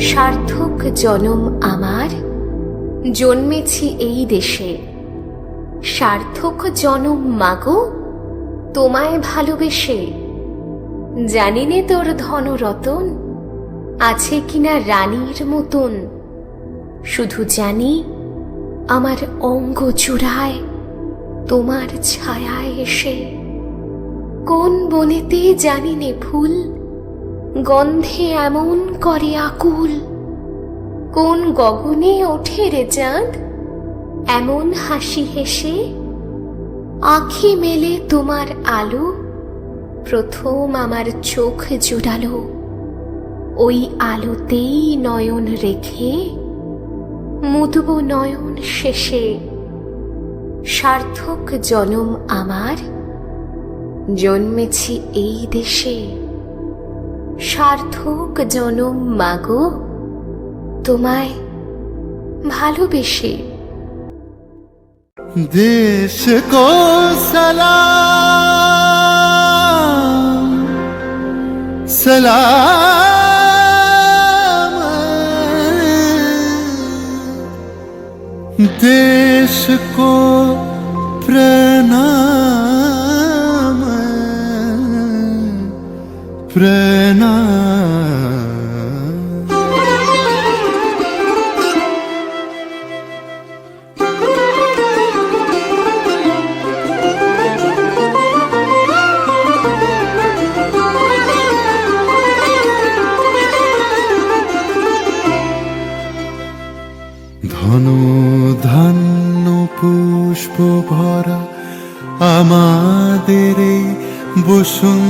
সার্থক জনম আমার। জন্মেছি এই দেশে। সার্থক জনম মাগো? তোমায় ভালোবেসে। জানি নে তোর ধন রতন আছে কিনা রানীর মতন? শুধু জানি আমার অঙ্গ চূড়ায় তোমার ছায়ায় এসে। কোন বনেতে জানি নে ফুল? গন্ধে এমন করে আকুল। কোন গগনে ওঠে রে চাঁদ? এমন হাসি হেসে, আখি মেলে তোমার আলো, প্রথম আমার চোখ জুড়ালো। ওই আলোতেই নয়ন রেখে, মুদব নয়ন শেষে, সার্থক জনম আমার। জন্মেছি এই দেশে। সার্থক জনম মাগো। তোমায় ভালোবেসে। দেশ কো সালাম। সালাম। দেশ কো প্রেম prena ধনু ধন্য পুষ্প ভরা আমাদের বসুন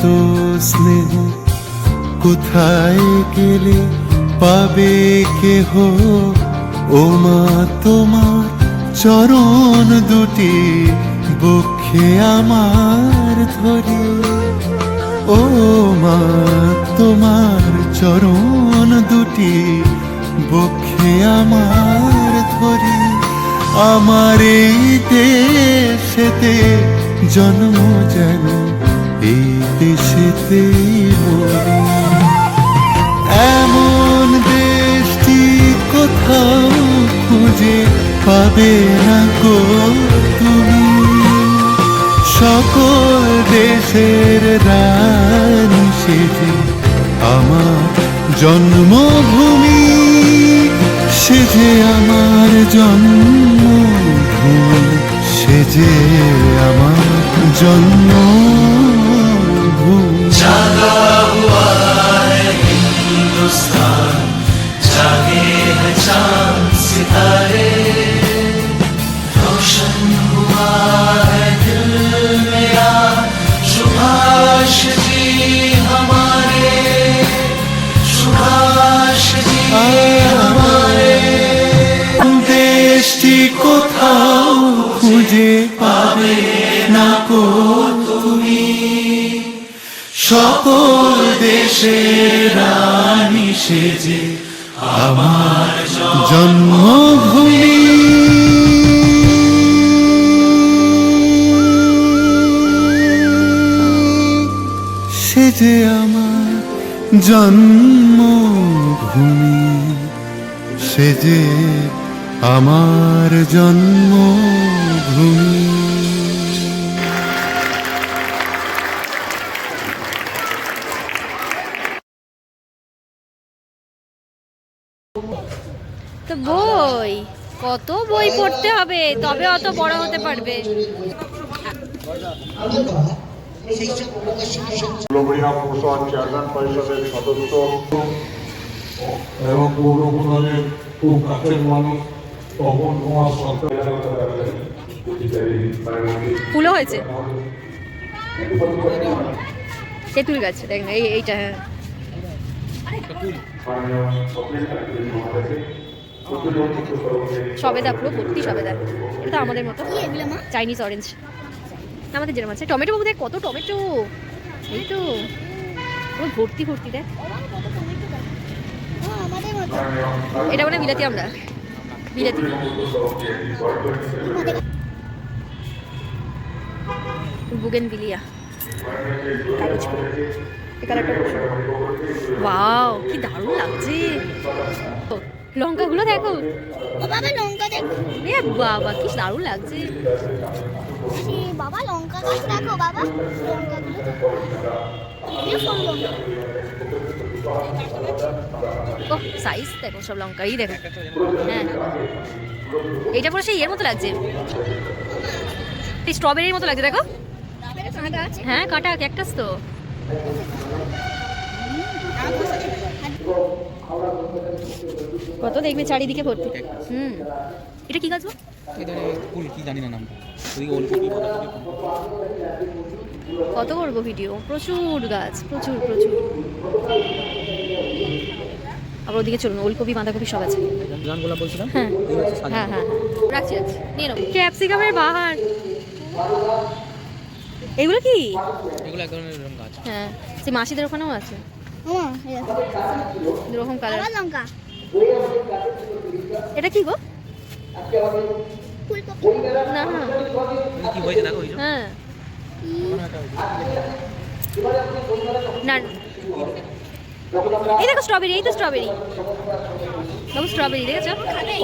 এত স্নেহ কোথায় গেলে পাবে কেহ? ও মা, তোমার চরণ দুটি বক্ষে আমার ধরে। ও মা, তোমার চরণ দুটি বক্ষে আমার ধরে। আমার এই দেশেতে জন্ম যেন এই দেশেতে মরি। এমন দেশটি কোথাও খুঁজে পাবে না গো তুমি। সকল দেশের রানী সেজে আমার জন্মভূমি, সেজে আমার জন্মভূমি, সেজে আমার জন্মভূমি love. দেশের রানী আমার জন্মভূমি। সেজে আমার জন্মভূমি। সেজে আমার জন্মভূমি কত বই পড়তে হবে তবে অত বড় হতে পারবে। চেয়ারম্যান পরিষদের সদস্য এবং পৌর প্রধানের খুব কাছের মানুষ তপন কুমার সরকার। ফুলও হয়েছে। তেঁতুল গাছ দেখ এই এইটা হ্যাঁ। সবেদা পুরো ভর্তি সবেদা। এটা তো আমাদের মতো। চাইনিজ অরেঞ্জ আমাদের যেরকম আছে। টমেটো বাবু দেখ কত টমেটো। এই তো। পুরো ভর্তি ভর্তি দেখ। এটা মানে বিলাতি আমরা বিলাতি। বুগেন বিলিয়া কাগজ কালারটা খুব সুন্দর। ওয়াও কি দারুণ লাগছে। লঙ্কাগুলো দেখো। ও বাবা লঙ্কা দেখো। এ বাবা কি দারুণ লাগছে। বাবা লঙ্কা গাছ দেখো বাবা। লঙ্কাগুলো দেখো। সাইজ দেখো সব লঙ্কাই দেখো। হ্যাঁ। এইটা পুরো সেই ইয়ের মতো লাগছে। এই স্ট্রবেরির মতো লাগছে দেখো। এটা হ্যাঁ কাটা ক্যাকটাস তো। কত দেখবে চারিদিকে ভর্তি? হুম। এটা কি গাছ ফুল কি জানি না নাম। কত করব ভিডিও? প্রচুর গাছ প্রচুর প্রচুর। আবার ওদিকে চলুন ওলকপি বাঁধাকপি সব আছে। হ্যাঁ। সাদা। হ্যাঁ হ্যাঁ রাখছি রাখছি। নিয়ে নাও। ক্যাপসিকামের বাহার। এগুলো কি? এগুলো এক ধরনের গাছ। হ্যাঁ। সে মাসিদের ওখানেও আছে। এরকম কালার লঙ্কা। এটা কি গো? না না। কি দেখো হ্যাঁ। না এই দেখো স্ট্রবেরি এই তো স্ট্রবেরি দেখো স্ট্রবেরি দেখেছ?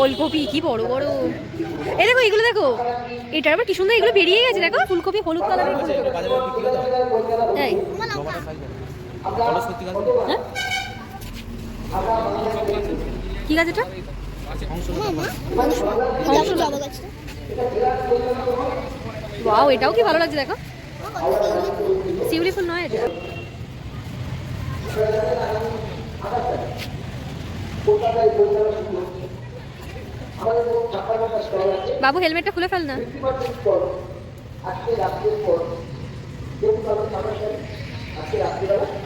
ওলকপি কি বড় বড়। এই দেখো এগুলো দেখো। এটার আবার কি সুন্দর এগুলো বেরিয়ে গেছে দেখো। ফুলকপি হলুদ কালারের এগুলো বাজারে হ্যাঁ? কি গাছ এটা? ওয়াও, এটাও কি ভালো লাগছে দেখো। শিউলি ফুল নয় এটা। বাবু, হেলমেটটা খুলে ফেল না। কি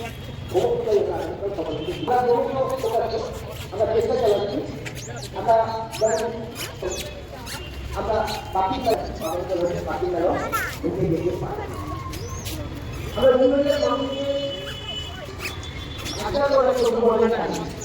আমরা চেষ্টা চালাচ্ছি আমরা আমরা বাকি বাকি কারণ ঢুকে যেতে পারি আমরা বিভিন্ন আশা